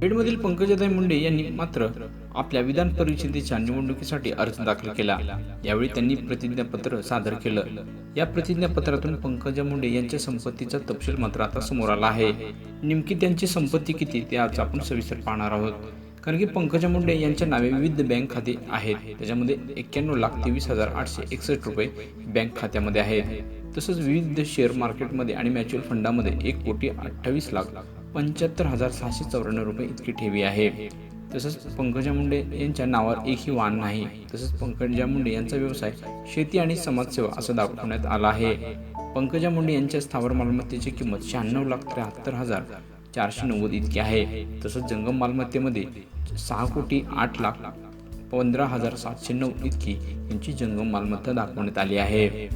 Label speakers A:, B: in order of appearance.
A: बीडमधील पंकजाताई मुंडे यांनी मात्र आपल्या विधान परिषदेच्या निवडणुकीसाठी अर्ज दाखल केला. यावेळी त्यांनी प्रतिज्ञापत्र सादर केलं. या प्रतिज्ञापत्रातून पंकजा मुंडे यांच्या संपत्तीचा तपशील मात्र आता समोर आला आहे. नेमकी त्यांची संपत्ती किती ते आज आपण सविस्तर पाहणार आहोत. कारण की पंकजा मुंडे यांच्या नावे विविध बँक खाते आहेत. त्याच्यामध्ये एक्क्याण्णव लाख तेवीस हजार आठशे एकसष्ट रुपये बँक खात्यामध्ये आहेत. तसंच विविध शेअर मार्केटमध्ये आणि म्युच्युअल फंडामध्ये एक कोटी अठ्ठावीस लाख पंच्याहत्तर हजार सहाशे चौऱ्याण्णव रुपये इतकी ठेवी आहे. तसंच पंकजा मुंडे यांच्या नावावर एकही वाहन नाही. तसंच पंकजा मुंडे यांचा व्यवसाय शेती आणि समाजसेवा असं दाखवण्यात आला आहे. पंकजा मुंडे यांच्या स्थावर मालमत्तेची किंमत शहाण्णव लाख त्र्याहत्तर हजार चारशे नव्वद इतकी आहे. तसंच जंगम मालमत्तेमध्ये सहा कोटी आठ लाख पंधरा हजार सातशे नऊ इतकी यांची जंगम मालमत्ता दाखवण्यात आली आहे.